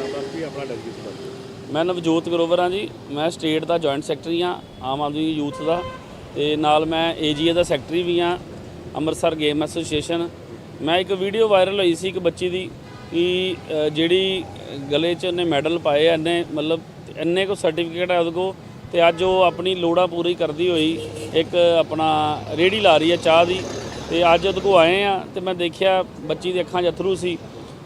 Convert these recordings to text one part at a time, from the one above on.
ਨਾਮ ਦੱਸ ਕੇ ਆਪਣਾ ਡੈਲੀਗੇਟ ਸੰਬੰਧ ਮੈਂ ਨਵਜੋਤ ਗਰੋਵਰ ਹਾਂ ਜੀ। ਮੈਂ ਸਟੇਟ ਦਾ ਜੁਆਇੰਟ ਸੈਕਟਰੀ ਹਾਂ ਆਮ ਆਦਮੀ ਯੂਥ ਦਾ। ਤੇ ਨਾਲ ਮੈਂ ਏਜੀਏ ਦਾ ਸੈਕਟਰੀ ਵੀ ਹਾਂ ਅੰਮ੍ਰਿਤਸਰ ਗੇਮ ਐਸੋਸੀਏਸ਼ਨ। ਮੈਂ ਇੱਕ ਵੀਡੀਓ ਵਾਇਰਲ ਹੋਈ ਸੀ ਇੱਕ ਬੱਚੀ ਦੀ ਕਿ ਅ, ਜਿਹੜੀ ਗਲੇ 'ਚ ਉਹਨੇ ਮੈਡਲ ਪਾਏ ਆ ਇਹਨੇ ਮਤਲਬ ਇੰਨੇ ਕੋ ਸਰਟੀਫਿਕੇਟ ਹੈ ਉਹਦੇ ਕੋ ਤੇ ਅੱਜ ਉਹ ਆਪਣੀ ਲੋੜਾਂ ਪੂਰੀ ਕਰਦੀ ਹੋਈ ਇੱਕ ਆਪਣਾ ਰੇੜੀ ਲਾ ਰਹੀ ਹੈ ਚਾਹ ਦੀ। ਤੇ ਅੱਜ ਉਹਦੇ ਕੋ ਆਏ ਆ ਤੇ ਮੈਂ ਦੇਖਿਆ ਬੱਚੀ ਦੇ ਅੱਖਾਂ 'ਚ ਅਥਰੂ ਸੀ।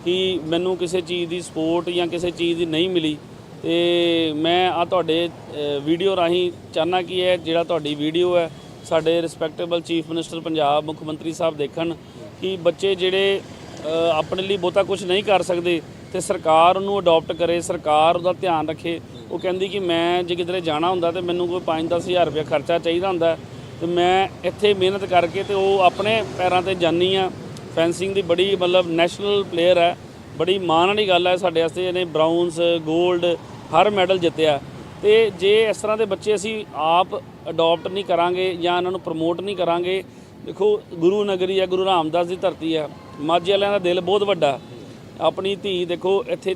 ਕਿ ਮੈਨੂੰ ਕਿਸੇ ਚੀਜ਼ ਦੀ ਸਪੋਰਟ ਜਾਂ ਕਿਸੇ ਚੀਜ਼ ਦੀ ਨਹੀਂ ਮਿਲੀ। ਤੇ ਮੈਂ ਆ ਤੁਹਾਡੇ ਵੀਡੀਓ ਰਾਹੀਂ ਚਾਹਨਾ ਕਿ ਇਹ ਜਿਹੜਾ ਤੁਹਾਡੀ ਵੀਡੀਓ ਹੈ, ਸਾਡੇ ਰਿਸਪੈਕਟੇਬਲ ਚੀਫ ਮਿਨਿਸਟਰ ਪੰਜਾਬ, ਮੁੱਖ ਮੰਤਰੀ ਸਾਹਿਬ ਦੇਖਣ ਕਿ ਬੱਚੇ ਜਿਹੜੇ ਆਪਣੇ ਲਈ ਬਹੁਤਾ ਕੁਝ ਨਹੀਂ ਕਰ ਸਕਦੇ ਤੇ ਸਰਕਾਰ ਉਹਨੂੰ ਅਡਾਪਟ ਕਰੇ, ਸਰਕਾਰ ਉਹਦਾ ਧਿਆਨ ਰੱਖੇ। ਉਹ ਕਹਿੰਦੀ ਕਿ ਮੈਂ ਜੇ ਕਿਧਰੇ ਜਾਣਾ ਹੁੰਦਾ ਤੇ ਮੈਨੂੰ ਕੋਈ 5-10 ਹਜ਼ਾਰ ਰੁਪਏ ਖਰਚਾ ਚਾਹੀਦਾ ਹੁੰਦਾ। ਤੇ ਮੈਂ ਇੱਥੇ ਮਿਹਨਤ ਕਰਕੇ ਤੇ ਉਹ ਆਪਣੇ ਪੈਰਾਂ ਤੇ ਜਾਨੀ ਆ। ਫੈਂਸਿੰਗ ਦੀ ਬੜੀ ਮਤਲਬ ਨੈਸ਼ਨਲ ਪਲੇਅਰ ਹੈ। ਬੜੀ ਮਾਣ ਵਾਲੀ ਗੱਲ ਹੈ ਸਾਡੇ ਵਾਸਤੇ, ਇਹਨੇ ਬ੍ਰਾਊਨਸ 골ਡ ਹਰ ਮੈਡਲ ਜਿੱਤਿਆ। ਤੇ ਜੇ ਇਸ ਤਰ੍ਹਾਂ ਦੇ ਬੱਚੇ ਅਸੀਂ ਆਪ ਅਡਾਪਟ ਨਹੀਂ ਕਰਾਂਗੇ ਜਾਂ ਇਹਨਾਂ ਨੂੰ ਪ੍ਰਮੋਟ ਨਹੀਂ ਕਰਾਂਗੇ, ਦੇਖੋ ਗੁਰੂ ਨਗਰੀ ਹੈ, ਗੁਰੂ ਰਾਮਦਾਸ ਦੀ ਧਰਤੀ ਹੈ। ਮਾਝੇ ਵਾਲਿਆਂ ਦਾ ਦਿਲ ਬਹੁਤ ਵੱਡਾ। ਆਪਣੀ ਧੀ ਦੇਖੋ, ਇੱਥੇ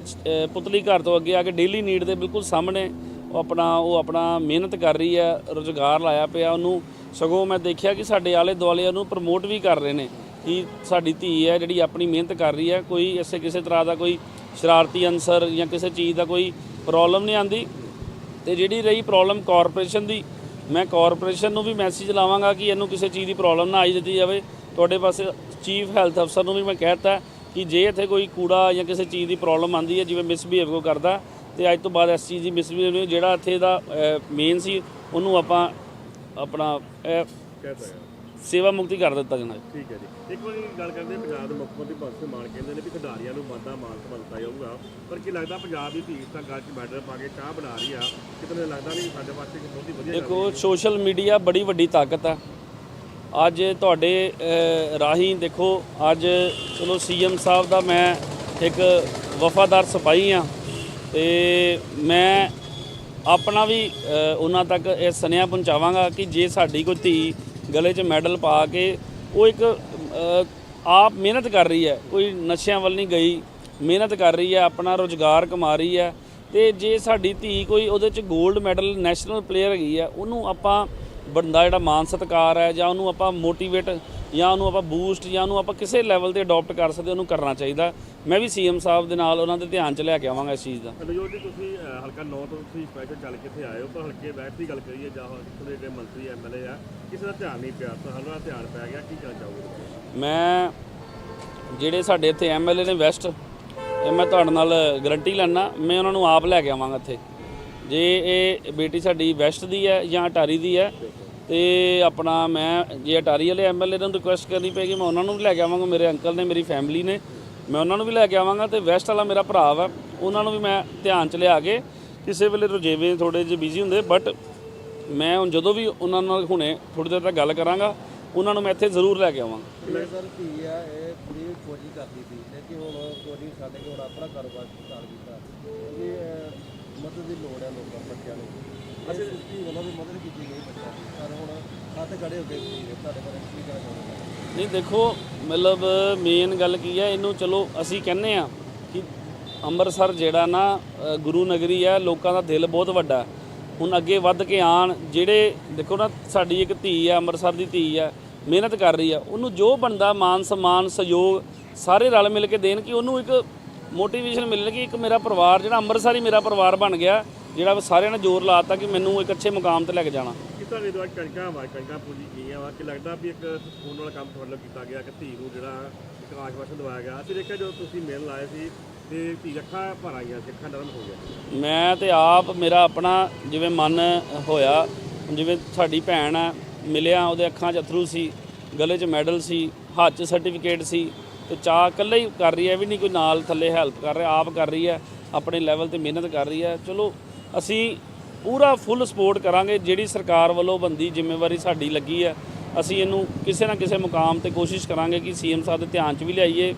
ਪੁਤਲੀ ਘਰ ਤੋਂ ਅੱਗੇ ਆ ਕੇ ਡੇਲੀ ਨੀਡ ਦੇ ਬਿਲਕੁਲ ਸਾਹਮਣੇ ਉਹ ਆਪਣਾ ਉਹ ਆਪਣਾ ਮਿਹਨਤ ਕਰ ਰਹੀ ਹੈ, ਰੁਜ਼ਗਾਰ ਲਾਇਆ ਪਿਆ ਉਹਨੂੰ। ਸਗੋਂ ਮੈਂ ਦੇਖਿਆ ਕਿ ਸਾਡੇ ਆਲੇ ਦੁਆਲੇ ਉਹਨੂੰ ਪ੍ਰਮੋਟ ਵੀ ਕਰ ਰਹੇ ਨੇ। ਕਿ ਸਾਡੀ ਧੀ ਹੈ, ਜਿਹੜੀ ਆਪਣੀ ਮਿਹਨਤ ਕਰ ਰਹੀ ਹੈ, ਕੋਈ ਇਸੇ ਕਿਸੇ ਤਰ੍ਹਾਂ ਦਾ ਕੋਈ ਸ਼ਰਾਰਤੀ ਅਨਸਰ ਜਾਂ ਕਿਸੇ ਚੀਜ਼ ਦਾ ਕੋਈ ਪ੍ਰੋਬਲਮ ਨਹੀਂ ਆਂਦੀ ਤੇ ਜਿਹੜੀ ਰਹੀ ਪ੍ਰੋਬਲਮ ਕਾਰਪੋਰੇਸ਼ਨ ਦੀ, ਮੈਂ ਕਾਰਪੋਰੇਸ਼ਨ ਨੂੰ ਵੀ ਮੈਸੇਜ ਲਾਵਾਂਗਾ ਕਿ ਇਹਨੂੰ ਕਿਸੇ ਚੀਜ਼ ਦੀ ਪ੍ਰੋਬਲਮ ਨਾ ਆਈ ਦਿੱਤੀ ਜਾਵੇ। ਤੁਹਾਡੇ ਪਾਸੇ ਚੀਫ ਹੈਲਥ ਅਫਸਰ ਨੂੰ ਵੀ ਮੈਂ ਕਹਿਤਾ ਕਿ ਜੇ ਇੱਥੇ ਕੋਈ ਕੂੜਾ ਜਾਂ ਕਿਸੇ ਚੀਜ਼ ਦੀ ਪ੍ਰੋਬਲਮ ਆਂਦੀ ਹੈ, ਜਿਵੇਂ ਮਿਸਬੀਹੇਵ ਕੋ ਕਰਦਾ, ਤੇ ਅੱਜ ਤੋਂ ਬਾਅਦ ਇਸ ਚੀਜ਼ ਦੀ ਮਿਸਬੀਹੇਵ ਜਿਹੜਾ ਇੱਥੇ ਦਾ ਮੇਨ ਸੀ, ਉਹਨੂੰ ਆਪਾਂ ਆਪਣਾ ਇਹ ਸੇਵਾ ਮੁਕਤੀ ਕਰ ਦਿੱਤਾ ਜਾਣਾ ਠੀਕ ਹੈ ਜੀ। ਇੱਕ ਵਾਰੀ ਗੱਲ ਕਰਦੇ ਹਾਂ ਪੰਜਾਬ ਦੇ ਮੁੱਖ ਮੰਤਰੀ ਭਗਵੰਤ ਸਿੰਘ ਮਾਨ ਕਹਿੰਦੇ ਨੇ ਵੀ ਖਿਡਾਰੀਆਂ ਨੂੰ ਵਾਧਾ ਮਾਨ ਸਨਮਾਨ ਦਿੱਤਾ ਜਾਊਗਾ। ਪਰ ਕੀ ਲੱਗਦਾ ਪੰਜਾਬ ਦੀ ਧੀ ਤਾਂ ਗੱਲ 'ਚ ਮੈਡਲ ਪਾ ਕੇ ਚਾਹ ਬਣਾ ਰਹੀ ਆ? ਕਿਤੇ ਲੱਗਦਾ ਨਹੀਂ ਸਾਡੇ ਵਾਸਤੇ ਇੱਕ ਬਹੁਤ ਹੀ ਵਧੀਆ ਗੱਲ ਦੇਖੋ ਸੋਸ਼ਲ ਮੀਡੀਆ ਬੜੀ ਵੱਡੀ ਤਾਕਤ ਹੈ ਅੱਜ ਤੁਹਾਡੇ ਰਾਹੀਂ ਦੇਖੋ ਅੱਜ ਚਲੋ ਸੀਐਮ ਸਾਹਿਬ ਦਾ ਮੈਂ ਇੱਕ ਵਫਾਦਾਰ ਸਿਪਾਹੀ ਆ ਤੇ ਮੈਂ ਆਪਣਾ ਵੀ ਉਹਨਾਂ ਤੱਕ ਇਹ ਸੁਨੇਹਾ ਪਹੁੰਚਾਵਾਂਗਾ ਕਿ ਜੇ ਸਾਡੀ ਕੋਈ ਧੀ ਗਲੇ 'ਚ ਮੈਡਲ ਪਾ ਕੇ ਉਹ ਇੱਕ ਆਪ ਮਿਹਨਤ ਕਰ ਰਹੀ ਹੈ। ਕੋਈ ਨਸ਼ਿਆਂ ਵੱਲ ਨਹੀਂ ਗਈ। ਮਿਹਨਤ ਕਰ ਰਹੀ ਹੈ, ਆਪਣਾ ਰੋਜ਼ਗਾਰ ਕਮਾ ਰਹੀ ਹੈ। ਤੇ ਜੇ ਸਾਡੀ ਧੀ ਕੋਈ ਉਹਦੇ 'ਚ 골ਡ ਮੈਡਲ ਨੈਸ਼ਨਲ ਪਲੇਅਰ ਹੈਗੀ ਹੈ, ਉਹਨੂੰ ਆਪਾਂ ਬੰਦਾ ਜਿਹੜਾ ਮਾਨ ਸਤਕਾਰ ਹੈ ਜਾਂ ਉਹਨੂੰ ਆਪਾਂ ਮੋਟੀਵੇਟ ਜਾਂ ਉਹਨੂੰ ਆਪਾਂ ਬੂਸਟ ਜਾਂ ਉਹਨੂੰ ਆਪਾਂ ਕਿਸੇ ਲੈਵਲ ਤੇ ਅਡਾਪਟ ਕਰ ਸਕਦੇ ਉਹਨੂੰ ਕਰਨਾ ਚਾਹੀਦਾ। ਮੈਂ ਵੀ ਸੀਐਮ ਸਾਹਿਬ ਦੇ ਨਾਲ ਉਹਨਾਂ ਦੇ ਧਿਆਨ 'ਚ ਲੈ ਕੇ ਆਵਾਂਗਾ ਇਸ ਚੀਜ਼ ਦਾ। ਅਨੁਜੋਤ ਜੀ ਤੁਸੀਂ ਅਹ, ਹਲਕਾ 9 ਤੋਂ ਤੁਸੀਂ ਸਪੈਸ਼ਲ ਚੱਲ ਕੇ ਇੱਥੇ ਆਏ ਹੋ ਪਰ ਹਲਕੇ ਬੈਠ ਦੀ ਗੱਲ ਕਰੀਏ ਜਾਂ ਇੱਥੋਂ ਦੇ ਜਿਹੜੇ ਮੰਤਰੀ ਐਮਐਲਏ ਆ ਕਿਸੇ ਦਾ ਧਿਆਨ ਨਹੀਂ ਪਿਆ ਤੁਹਾਨੂੰ ਦਾ ਧਿਆਨ ਪੈ ਗਿਆ ਕੀ ਕਹਿਣਾ ਚਾਹੋਗੇ? ਮੈਂ ਜਿਹੜੇ ਸਾਡੇ ਇੱਥੇ ਐਮਐਲਏ ਨੇ ਵੈਸਟ ਇਹ ਮੈਂ ਤੁਹਾਡੇ ਨਾਲ ਗਰੰਟੀ ਲੈਣਾ ਮੈਂ ਉਹਨਾਂ ਨੂੰ ਆਪ ਲੈ ਕੇ ਆਵਾਂਗਾ ਇੱਥੇ। ਜੇ ਇਹ ਬੇਟੀ ਸਾਡੀ ਵੈਸਟ ਦੀ ਹੈ ਜਾਂ ਅਟਾਰੀ ਦੀ ਹੈ ਤੇ ਆਪਣਾ ਮੈਂ ਜੇ ਅਟਾਰੀ ਵਾਲੇ ਐਮਐਲਏ ਨੂੰ ਰਿਕੁਐਸਟ ਕਰਨੀ ਪੈਗੀ ਮੈਂ ਉਹਨਾਂ ਨੂੰ ਵੀ ਲੈ ਕੇ ਆਵਾਂਗਾ, ਮੇਰੇ ਅੰਕਲ ਨੇ, ਮੇਰੀ ਫੈਮਿਲੀ ਨੇ, ਮੈਂ ਉਹਨਾਂ ਨੂੰ ਵੀ ਲੈ ਕੇ ਆਵਾਂਗਾ ਤੇ ਵੈਸਟ ਵਾਲਾ ਮੇਰਾ ਭਰਾ ਵਾ, ਉਹਨਾਂ ਨੂੰ ਵੀ ਮੈਂ ਧਿਆਨ ਚ ਲਿਆ ਕੇ ਕਿਸੇ ਵੇਲੇ ਰੁਝੇਵੇਂ ਥੋੜੇ ਜਿਹੇ ਬਿਜ਼ੀ ਹੁੰਦੇ ਬਟ ਮੈਂ ਹੁਣ ਜਦੋਂ ਵੀ ਉਹਨਾਂ ਨਾਲ ਹੁਣੇ ਥੋੜੀ ਦੇਰ ਤੱਕ ਗੱਲ ਕਰਾਂਗਾ, ਉਹਨਾਂ ਨੂੰ ਮੈਂ ਇੱਥੇ ਜ਼ਰੂਰ ਲੈ ਕੇ ਆਵਾਂਗਾ। ਇਹ ਸਰ ਧੀ ਆ, ਇਹ ਪੂਰੀ ਫੌਜੀ ਕਰਦੀ ਸੀ ਲੇਕਿਨ ਹੁਣ ਫੌਜੀ ਸਾਡੇ ਕੋਲ ਆਪਣਾ ਕਾਰੋਬਾਰ ਸਟਾਰਟ ਕੀਤਾ ਮਦਦ ਦੀ ਲੋੜ ਹੈ ਲੋਕਾਂ ਬੱਚਿਆਂ ਨੂੰ। ਅਸੀਂ ਧੀ ਵੱਲੋਂ ਵੀ ਮਦਦ ਕੀਤੀ ਗਈ ਬੱਚਿਆਂ ਦੀ। ਪਰ ਹੁਣ ਹੱਥ ਖੜੇ ਹੋ ਕੇ ਦੇ ਤੁਹਾਡੇ ਬਾਰੇ ਕੀ ਕਹਿਣਾ ਚਾਹੁੰਦੇ ਨਹੀਂ ਦੇਖੋ ਮਤਲਬ ਮੇਨ ਗੱਲ ਕੀ ਹੈ ਇਹਨੂੰ ਚਲੋ ਅਸੀਂ ਕਹਿੰਨੇ ਆ ਕਿ ਅੰਮ੍ਰਿਤਸਰ ਜਿਹੜਾ ਨਾ ਗੁਰੂ ਨਗਰੀ ਹੈ ਲੋਕਾਂ ਦਾ ਦਿਲ ਬਹੁਤ ਵੱਡਾ। ਹੁਣ ਅੱਗੇ ਵੱਧ ਕੇ ਆਣ ਜਿਹੜੇ ਦੇਖੋ ਨਾ ਸਾਡੀ ਇੱਕ ਧੀ ਹੈ ਅੰਮ੍ਰਿਤਸਰ ਦੀ ਧੀ ਹੈ ਮਿਹਨਤ ਕਰ ਰਹੀ ਹੈ ਉਹਨੂੰ ਜੋ ਬਣਦਾ ਮਾਨ ਸਨਮਾਨ ਸਹਿਯੋਗ ਸਾਰੇ ਰਲ ਮਿਲ ਕੇ ਦੇਣ ਕਿ ਉਹਨੂੰ ਇੱਕ ਮੋਟੀਵੇਸ਼ਨ ਮਿਲੇ ਕਿ ਇੱਕ ਮੇਰਾ ਪਰਿਵਾਰ ਜਿਹੜਾ ਅੰਮ੍ਰਿਤਸਰ ਹੀ ਮੇਰਾ ਪਰਿਵਾਰ ਬਣ ਗਿਆ ਜਿਹੜਾ ਸਾਰਿਆਂ ਨੇ ਜ਼ੋਰ ਲਾਤਾ ਕਿ ਮੈਨੂੰ ਇੱਕ ਅੱਛੇ ਮੁਕਾਮ ਤੇ ਲੈ ਕੇ ਜਾਣਾ। ਕਿ ਤੁਹਾਡੇ ਦੁਆਰਾ ਕਣਕਾਂ ਵਾ ਕਣਕਾਂ ਪੂਜੀ ਗਈਆਂ ਵਾ? ਕਿ ਲੱਗਦਾ ਵੀ ਇੱਕ ਸਕੂਨ ਵਾਲਾ ਕੰਮ ਤੁਹਾਡੇ ਵੱਲੋਂ ਕੀਤਾ ਗਿਆ ਕਿ ਧੀ ਨੂੰ ਜਿਹੜਾ ਇੱਕ ਆਸ਼ਵਾਸਨ ਦਵਾਇਆ ਗਿਆ? ਅਸੀਂ ਦੇਖਿਆ ਜਦੋਂ ਤੁਸੀਂ ਮਿਲਣ ਆਏ ਸੀ ਤੇ ਧੀ ਅੱਖਾਂ ਭਰ ਆਈਆਂ ਸੀ ਅੱਖਾਂ ਨਰਮ ਹੋ ਗਈਆਂ ਮੈਂ ਤੇ ਆਪ ਮੇਰਾ ਆਪਣਾ ਜਿਵੇਂ ਮਨ ਹੋਇਆ ਜਿਵੇਂ ਸਾਡੀ ਭੈਣ ਹੈ ਮਿਲਿਆ ਉਹਦੇ ਅੱਖਾਂ 'ਚ ਅਥਰੂ ਸੀ ਗਲੇ 'ਚ ਮੈਡਲ ਸੀ ਹੱਥ 'ਚ ਸਰਟੀਫਿਕੇਟ ਸੀ ਤੇ ਚਾਹ ਇਕੱਲੇ ਹੀ ਕਰ ਰਹੀ ਹੈ, ਵੀ ਨਹੀਂ, ਕੋਈ ਨਾਲ ਥੱਲੇ ਹੈਲਪ ਕਰ ਰਿਹਾ, ਆਪ ਕਰ ਰਹੀ ਹੈ, ਆਪਣੇ ਲੈਵਲ ਤੇ ਮਿਹਨਤ ਕਰ ਰਹੀ ਹੈ। ਚਲੋ, ਅਸੀਂ ਪੂਰਾ ਫੁੱਲ ਸਪੋਰਟ ਕਰਾਂਗੇ, ਜਿਹੜੀ ਸਰਕਾਰ ਵੱਲੋਂ ਬੰਦੀ ਜ਼ਿੰਮੇਵਾਰੀ ਸਾਡੀ ਲੱਗੀ ਹੈ, ਅਸੀਂ ਇਹਨੂੰ ਕਿਸੇ ਨਾ ਕਿਸੇ ਮੁਕਾਮ ਤੇ ਕੋਸ਼ਿਸ਼ ਕਰਾਂਗੇ ਕਿ ਸੀਐਮ ਸਾਹਿਬ ਦੇ ਧਿਆਨ 'ਚ ਵੀ ਲਿਆਈਏ,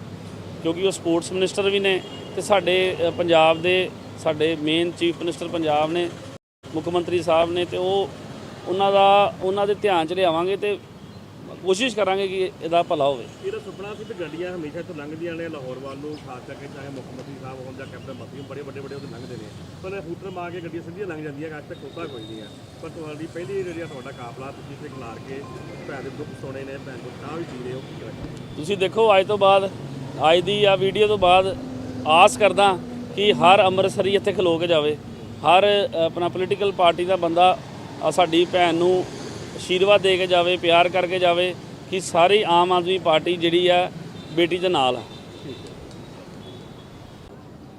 ਕਿਉਂਕਿ ਉਹ ਸਪੋਰਟਸ ਮਿਨਿਸਟਰ ਵੀ ਨੇ ਤੇ ਸਾਡੇ ਪੰਜਾਬ ਦੇ ਸਾਡੇ ਮੇਨ ਚੀਫ ਮਿਨਿਸਟਰ ਪੰਜਾਬ ਨੇ, ਮੁੱਖ ਮੰਤਰੀ ਸਾਹਿਬ ਨੇ ਤੇ ਉਹ ਉਹਨਾਂ ਦਾ, ਉਹਨਾਂ ਦੇ ਧਿਆਨ 'ਚ ਲਿਆਵਾਂਗੇ ਤੇ ਕੋਸ਼ਿਸ਼ ਕਰਾਂਗੇ ਕਿ ਇਹਦਾ ਭਲਾ ਹੋਵੇ। ਇਹਦਾ ਸੁਪਨਾ ਸੀ ਵੀ ਗੱਡੀਆਂ ਹਮੇਸ਼ਾ ਇੱਥੋਂ ਲੰਘਦੀਆਂ ਨੇ ਲਾਹੌਰ ਵੱਲ ਨੂੰ ਖਾਸ ਕਰਕੇ ਚਾਹੇ ਮੁੱਖ ਮੰਤਰੀ ਸਾਹਿਬ ਹੋਣ ਜਾਂ ਕੈਪਟਨ ਮੰਤਰੀ ਬੜੇ ਵੱਡੇ ਵੱਡੇ ਉਹਦੇ ਲੰਘਦੇ ਨੇ। ਪਰ ਹੂਟਰ ਮਾਰ ਕੇ ਗੱਡੀਆਂ ਸਿੱਧੀਆਂ ਲੰਘ ਜਾਂਦੀਆਂ ਅੱਜ ਤੱਕ ਹੁੰਦਾ ਕੋਈ ਨਹੀਂ ਹੈ ਪਰ ਤੁਹਾਡੀ ਪਹਿਲੀ ਜਿਹੜੀ ਆ ਤੁਹਾਡਾ ਕਾਫਲਾ ਤੁਸੀਂ ਇੱਥੇ ਖਲਾਰ ਕੇ ਭੈਣ ਦੇ ਦੁੱਖ ਸੁਣੇ ਨੇ ਭੈਣ ਤੋਂ ਚਾਹ ਵੀ ਰਹੇ ਹੋ ਕੀ ਕਰਾਂਗੇ ਤੁਸੀਂ ਦੇਖੋ ਅੱਜ ਤੋਂ ਬਾਅਦ ਅੱਜ ਦੀ ਆ ਵੀਡੀਓ ਤੋਂ ਬਾਅਦ ਆਸ ਕਰਦਾ ਕਿ ਹਰ ਅੰਮ੍ਰਿਤਸਰੀ ਇੱਥੇ ਖਲੋ ਕੇ ਜਾਵੇ। ਹਰ ਆਪਣਾ ਪੋਲੀਟੀਕਲ ਪਾਰਟੀ ਦਾ ਬੰਦਾ ਆ ਸਾਡੀ ਭੈਣ ਨੂੰ ਆਸ਼ੀਰਵਾਦ ਦੇ ਕੇ ਜਾਵੇ ਪਿਆਰ ਕਰਕੇ ਜਾਵੇ ਕਿ ਸਾਰੀ ਆਮ ਆਦਮੀ ਪਾਰਟੀ ਜਿਹੜੀ ਆ ਬੇਟੀ ਦੇ ਨਾਲ ਆ।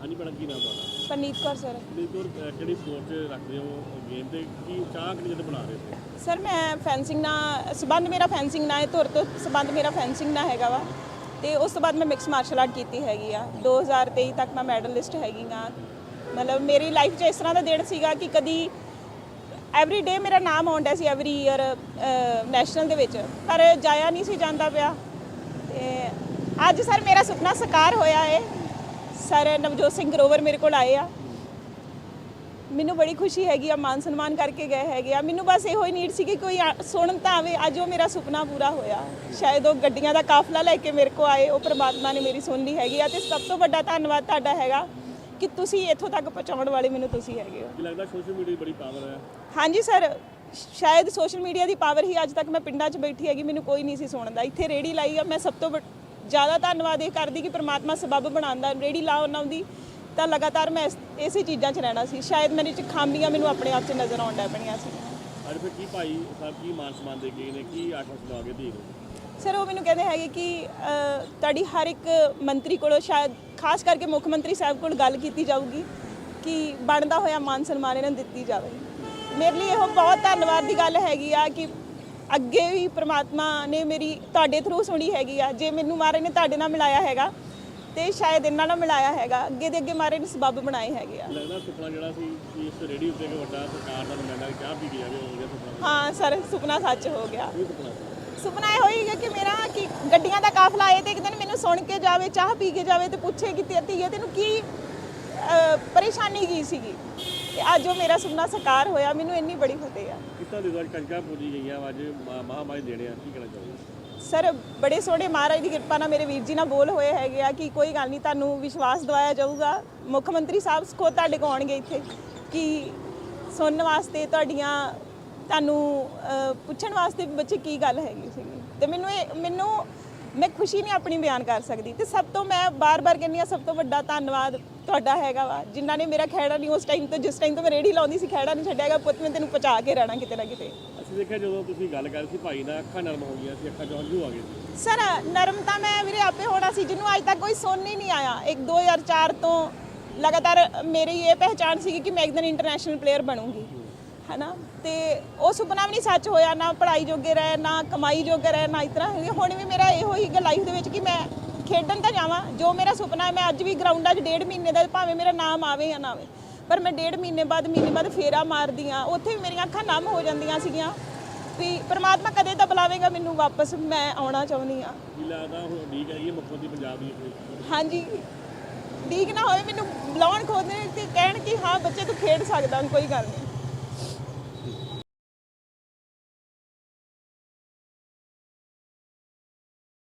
ਹਾਂਜੀ ਮੈਡਮ ਕੀ ਨਾਮ ਤੁਹਾਡਾ? ਪਰਨੀਤ ਕੌਰ ਸਰ। ਪਲੀਜ਼ ਹੋਰ ਕਿਹੜੀ ਸਪੋਰਟ 'ਚ ਰੱਖਦੇ ਹੋ ਗੇਮ ਤੇ? ਕੀ ਚਾਹ ਕਿਹੜੀ ਜਦ ਬਣਾ ਰਹੇ ਸੀ ਸਰ ਮੈਂ ਫੈਂਸਿੰਗ ਨਾਲ ਸਬੰਧ ਮੇਰਾ ਫੈਂਸਿੰਗ ਨਾਲ ਹੈ ਧੁਰ ਤੋਂ ਸਬੰਧ ਮੇਰਾ ਫੈਂਸਿੰਗ ਨਾਲ ਹੈਗਾ ਵਾ। ਤੇ ਉਸ ਤੋਂ ਬਾਅਦ ਮੈਂ ਮਿਕਸ ਮਾਰਸ਼ਲ ਆਰਟ ਕੀਤੀ ਹੈਗੀ ਆ। 2023 ਤੱਕ ਮੈਂ ਮੈਡਲਿਸਟ ਹੈਗੀ ਆ। ਮਤਲਬ ਮੇਰੀ ਲਾਈਫ 'ਚ ਇਸ ਤਰ੍ਹਾਂ ਦਾ ਦਿਨ ਸੀਗਾ ਕਿ ਕਦੀ ਐਵਰੀ ਡੇ ਮੇਰਾ ਨਾਮ ਆਉਂਦਾ ਸੀ ਐਵਰੀ ਈਅਰ ਨੈਸ਼ਨਲ ਦੇ ਵਿੱਚ। ਪਰ ਜਾਇਆ ਨਹੀਂ ਸੀ ਜਾਂਦਾ ਪਿਆ। ਤੇ ਅੱਜ ਸਰ ਮੇਰਾ ਸੁਪਨਾ ਸਾਕਾਰ ਹੋਇਆ ਹੈ ਸਰ ਨਵਜੋਤ ਸਿੰਘ ਗਰੋਵਰ ਮੇਰੇ ਕੋਲ ਆਏ ਆ। ਮੈਨੂੰ ਬੜੀ ਖੁਸ਼ੀ ਹੈਗੀ ਆ, ਮਾਨ ਸਨਮਾਨ ਕਰਕੇ ਗਏ ਹੈਗੇ ਆ। ਮੈਨੂੰ ਬਸ ਇਹੋ ਹੀ ਨੀਡ ਸੀ ਕਿ ਕੋਈ ਸੁਣਨ ਤਾਂ ਆਵੇ। ਅੱਜ ਉਹ ਮੇਰਾ ਸੁਪਨਾ ਪੂਰਾ ਹੋਇਆ। ਸ਼ਾਇਦ ਉਹ ਗੱਡੀਆਂ ਦਾ ਕਾਫਲਾ ਲੈ ਕੇ ਮੇਰੇ ਕੋ ਆਏ। ਉਹ ਪ੍ਰਮਾਤਮਾ ਨੇ ਮੇਰੀ ਸੁਣ ਲਈ ਹੈਗੀ ਆ। ਤੇ ਸਭ ਤੋਂ ਵੱਡਾ ਧੰਨਵਾਦ ਤੁਹਾਡਾ ਹੈਗਾ। ਕਿ ਤੁਸੀਂ ਇੱਥੋਂ ਤੱਕ ਪਹੁੰਚਾਉਣ ਵਾਲੇ ਮੈਨੂੰ ਤੁਸੀਂ ਹੈਗੇ ਹੋ। ਕੀ ਲੱਗਦਾ ਸੋਸ਼ਲ ਮੀਡੀਆ ਦੀ ਬੜੀ ਪਾਵਰ ਹੈ? ਹਾਂਜੀ ਸਰ ਸ਼ਾਇਦ ਸੋਸ਼ਲ ਮੀਡੀਆ ਦੀ ਪਾਵਰ ਹੀ ਅੱਜ ਤੱਕ ਮੈਂ ਪਿੰਡਾਂ 'ਚ ਬੈਠੀ ਹੈਗੀ ਮੈਨੂੰ ਕੋਈ ਨਹੀਂ ਸੀ ਸੁਣਦਾ ਇੱਥੇ ਰੇੜੀ ਲਾਈ ਆ ਮੈਂ ਸਭ ਤੋਂ ਜ਼ਿਆਦਾ ਧੰਨਵਾਦ ਇਹ ਕਰਦੀ ਕਿ ਪ੍ਰਮਾਤਮਾ ਸਬਬ ਬਣਾਉਂਦਾ ਰੇੜੀ ਲਾਉਣ ਆਉਂਦੀ ਤਾਂ ਲਗਾਤਾਰ ਮੈਂ ਇਸ- ਚੀਜ਼ਾਂ 'ਚ ਰਹਿਣਾ ਸੀ। ਸ਼ਾਇਦ ਮੇਰੇ 'ਚ ਖਾਮੀਆਂ ਮੈਨੂੰ ਆਪਣੇ ਆਪ 'ਚ ਨਜ਼ਰ ਆਉਣ ਲੱਗ ਪਣੀਆਂ ਸੀ। ਅੱਜ ਫਿਰ ਕੀ ਭਾਈ ਸਾਹਿਬ ਕੀ ਮਾਨ ਸਨਮਾਨ ਦੇ ਗਏ ਨੇ ਕੀ ਆਸ਼ਵਾਸਨ ਦਵਾਗੇ ਧੀ ਨੂੰ? ਸਰ ਉਹ ਮੈਨੂੰ ਕਹਿੰਦੇ ਹੈਗੇ ਕਿ ਤੁਹਾਡੀ ਹਰ ਇੱਕ ਮੰਤਰੀ ਕੋਲੋਂ ਸ਼ਾਇਦ ਖਾਸ ਕਰਕੇ ਮੁੱਖ ਮੰਤਰੀ ਸਾਹਿਬ ਕੋਲ ਗੱਲ ਕੀਤੀ ਜਾਊਗੀ ਕਿ ਬਣਦਾ ਹੋਇਆ ਮਾਨ ਸਨਮਾਨ ਇਹਨਾਂ ਨੂੰ ਦਿੱਤੀ ਜਾਵੇ। ਮੇਰੇ ਲਈ ਇਹੋ ਬਹੁਤ ਧੰਨਵਾਦ ਦੀ ਗੱਲ ਹੈਗੀ ਆ ਕਿ ਅੱਗੇ ਵੀ ਪ੍ਰਮਾਤਮਾ ਨੇ ਮੇਰੀ ਤੁਹਾਡੇ ਥਰੂ ਸੁਣੀ ਹੈਗੀ ਆ। ਜੇ ਮੈਨੂੰ ਮਾਰੇ ਨੇ ਤੁਹਾਡੇ ਨਾਲ ਮਿਲਾਇਆ ਹੈਗਾ ਤੇ ਸ਼ਾਇਦ ਇਹਨਾਂ ਨਾਲ ਮਿਲਾਇਆ ਹੈਗਾ। ਅੱਗੇ ਦੇ ਅੱਗੇ ਮਾਰੇ ਨੇ ਸਬੱਬ ਬਣਾਏ ਹੈਗੇ ਆ। ਲੱਗਦਾ ਸੁਪਨਾ ਜਿਹੜਾ ਸੀ ਕਿ ਇਸ ਰੇਡੀ ਉੱਤੇ ਇੱਕ ਵੱਡਾ ਸਰਕਾਰ ਦਾ ਨੁਮਾਇੰਦਾ ਚਾਹ ਪੀ ਜਾਵੇ ਹੋ ਗਿਆ ਸੁਪਨਾ। ਹਾਂ ਸਰ ਸੁਪਨਾ ਸੱਚ ਹੋ ਗਿਆ। ਸੁਪਨਾ ਸੁਪਨਾ ਇਹ ਹੋਈ ਕਿ ਮੇਰਾ ਕਿ ਗੱਡੀਆਂ ਦਾ ਕਾਫਲਾ ਆਏ ਤੇ ਇੱਕ ਦਿਨ ਮੈਨੂੰ ਸੁਣ ਕੇ ਜਾਵੇ ਚਾਹ ਪੀ ਕੇ ਜਾਵੇ ਤੇ ਪੁੱਛੇ ਕਿ ਤੇ ਧੀਏ ਤੈਨੂੰ ਕੀ ਪਰੇਸ਼ਾਨੀ ਕੀ ਸੀਗੀ? ਤੇ ਅੱਜ ਉਹ ਮੇਰਾ ਸੁਪਨਾ ਸਾਕਾਰ ਹੋਇਆ ਮੈਨੂੰ ਇੰਨੀ ਬੜੀ ਫਤਿਹ ਆ। ਕਿੱਦਾਂ ਦੇ ਅੱਜ ਕੰਜਕਾਂ ਪੂਜੀ ਗਈਆਂ ਅੱਜ ਮਹਾ- ਮਹਾਮਾਰੀ ਦੇਣੇ ਆ ਕੀ ਕਹਿਣਾ ਚਾਹੋਗੇ? ਸਰ ਬੜੇ ਸੋਹਣੇ ਮਹਾਰਾਜ ਦੀ ਕਿਰਪਾ ਨਾਲ ਮੇਰੇ ਵੀਰ ਜੀ ਨਾਲ ਬੋਲ ਹੋਏ ਹੈਗੇ ਆ ਕਿ ਕੋਈ ਗੱਲ ਨਹੀਂ ਤੁਹਾਨੂੰ ਵਿਸ਼ਵਾਸ ਦਿਵਾਇਆ ਜਾਊਗਾ। ਮੁੱਖ ਮੰਤਰੀ ਸਾਹਿਬ ਖੁਦ ਤੁਹਾਡੇ ਕੋਲ ਆਉਣਗੇ ਇੱਥੇ ਕਿ ਸੁਣਨ ਵਾਸਤੇ ਤੁਹਾਡੀਆਂ ਤੁਹਾਨੂੰ ਪੁੱਛਣ ਵਾਸਤੇ ਵੀ ਬੱਚੇ ਕੀ ਗੱਲ ਹੈਗੀ ਸੀਗੀ? ਤੇ ਮੈਨੂੰ ਇਹ ਮੈਨੂੰ ਮੈਂ ਖੁਸ਼ੀ ਨਹੀਂ ਆਪਣੀ ਬਿਆਨ ਕਰ ਸਕਦੀ। ਤੇ ਸਭ ਤੋਂ ਮੈਂ ਬਾਰ-ਬਾਰ ਕਹਿੰਦੀ ਆ ਸਭ ਤੋਂ ਵੱਡਾ ਧੰਨਵਾਦ ਤੁਹਾਡਾ ਹੈਗਾ ਵਾ। ਜਿਨ੍ਹਾਂ ਨੇ ਮੇਰਾ ਖਹਿੜਾ ਨਹੀਂ ਉਸ ਟਾਈਮ ਤੋਂ ਜਿਸ ਟਾਈਮ ਤੋਂ ਮੈਂ ਰੇੜੀ ਲਾਉਂਦੀ ਸੀ ਖਹਿੜਾ ਨਹੀਂ ਛੱਡਿਆਗਾ ਪੁੱਤ ਮੈਂ ਤੈਨੂੰ ਪਹੁੰਚਾ ਕੇ ਰਹਿਣਾ ਕਿਤੇ ਨਾ ਕਿਤੇ। ਅਸੀਂ ਦੇਖਿਆ ਜਦੋਂ ਤੁਸੀਂ ਗੱਲ ਕਰ ਸੀ ਭਾਈ ਨਾਲ ਅੱਖਾਂ ਨਰਮ ਹੋ ਗਈਆਂ ਸੀ ਅੱਖਾਂ ਚੋਂ ਹੰਝੂ ਆ ਗਏ ਸੀ। ਸਰ ਨਰਮ ਤਾਂ ਮੈਂ ਵੀਰੇ ਆਪੇ ਹੋਣਾ ਸੀ ਜਿਹਨੂੰ ਅੱਜ ਤੱਕ ਕੋਈ ਸੁਣ ਹੀ ਨਹੀਂ ਆਇਆ। ਇੱਕ 2004 ਤੋਂ ਲਗਾਤਾਰ ਮੇਰੀ ਇਹ ਪਹਿਚਾਣ ਸੀ ਕਿ ਮੈਂ ਇੱਕ ਦਿਨ ਇੰਟਰਨੈਸ਼ਨਲ ਪਲੇਅਰ ਬਣੂੰਗੀ। ਹੈਨਾ? ਤੇ ਉਹ ਸੁਪਨਾ ਵੀ ਨਹੀਂ ਸੱਚ ਹੋਇਆ ਨਾ ਪੜ੍ਹਾਈ ਜੋਗੇ ਰਹੇ ਨਾ ਕਮਾਈ ਜੋਗੇ ਰਹੇ ਨਾ ਇਤਨਾ ਹੁਣ ਵੀ ਮੇਰਾ ਇਹੋ ਹੀ ਲਾਈਫ ਦੇ ਵਿੱਚ ਕਿ ਮੈਂ ਖੇਡਣ ਤਾਂ ਜਾਵਾਂ। ਜੋ ਮੇਰਾ ਸੁਪਨਾ ਹੈ ਮੈਂ ਅੱਜ ਵੀ ਗਰਾਊਂਡਾਂ 'ਚ ਡੇਢ ਮਹੀਨੇ ਦਾ ਭਾਵੇਂ ਮੇਰਾ ਨਾਮ ਆਵੇ ਜਾਂ ਨਾ ਆਵੇ। ਪਰ ਮੈਂ ਡੇਢ ਮਹੀਨੇ ਬਾਅਦ ਮਹੀਨੇ ਬਾਅਦ ਫੇਰਾ ਮਾਰਦੀ ਆ ਉੱਥੇ ਵੀ ਮੇਰੀਆਂ ਅੱਖਾਂ ਨਮ ਹੋ ਜਾਂਦੀਆਂ ਸੀਗੀਆਂ। ਵੀ ਪ੍ਰਮਾਤਮਾ ਕਦੇ ਤਾਂ ਬੁਲਾਵੇਗਾ ਮੈਨੂੰ ਵਾਪਸ ਮੈਂ ਆਉਣਾ ਚਾਹੁੰਦੀ ਆ ਕੀ ਲੱਗਦਾ ਹੁਣ ਉਡੀਕ ਹੈਗੀ ਹੈ ਮੁੱਖ ਮੰਤਰੀ ਪੰਜਾਬ ਦੀ ਆਪਣੀ? ਹਾਂਜੀ। ਠੀਕ ਨਾ ਹੋਵੇ ਮੈਨੂੰ ਬੁਲਾਉਣ ਖੋਦਨੇ ਤੇ ਕਹਿਣ ਕਿ ਹਾਂ ਬੱਚੇ ਤੂੰ ਖੇਡ ਸਕਦਾ ਕੋਈ ਗੱਲ ਨਹੀਂ।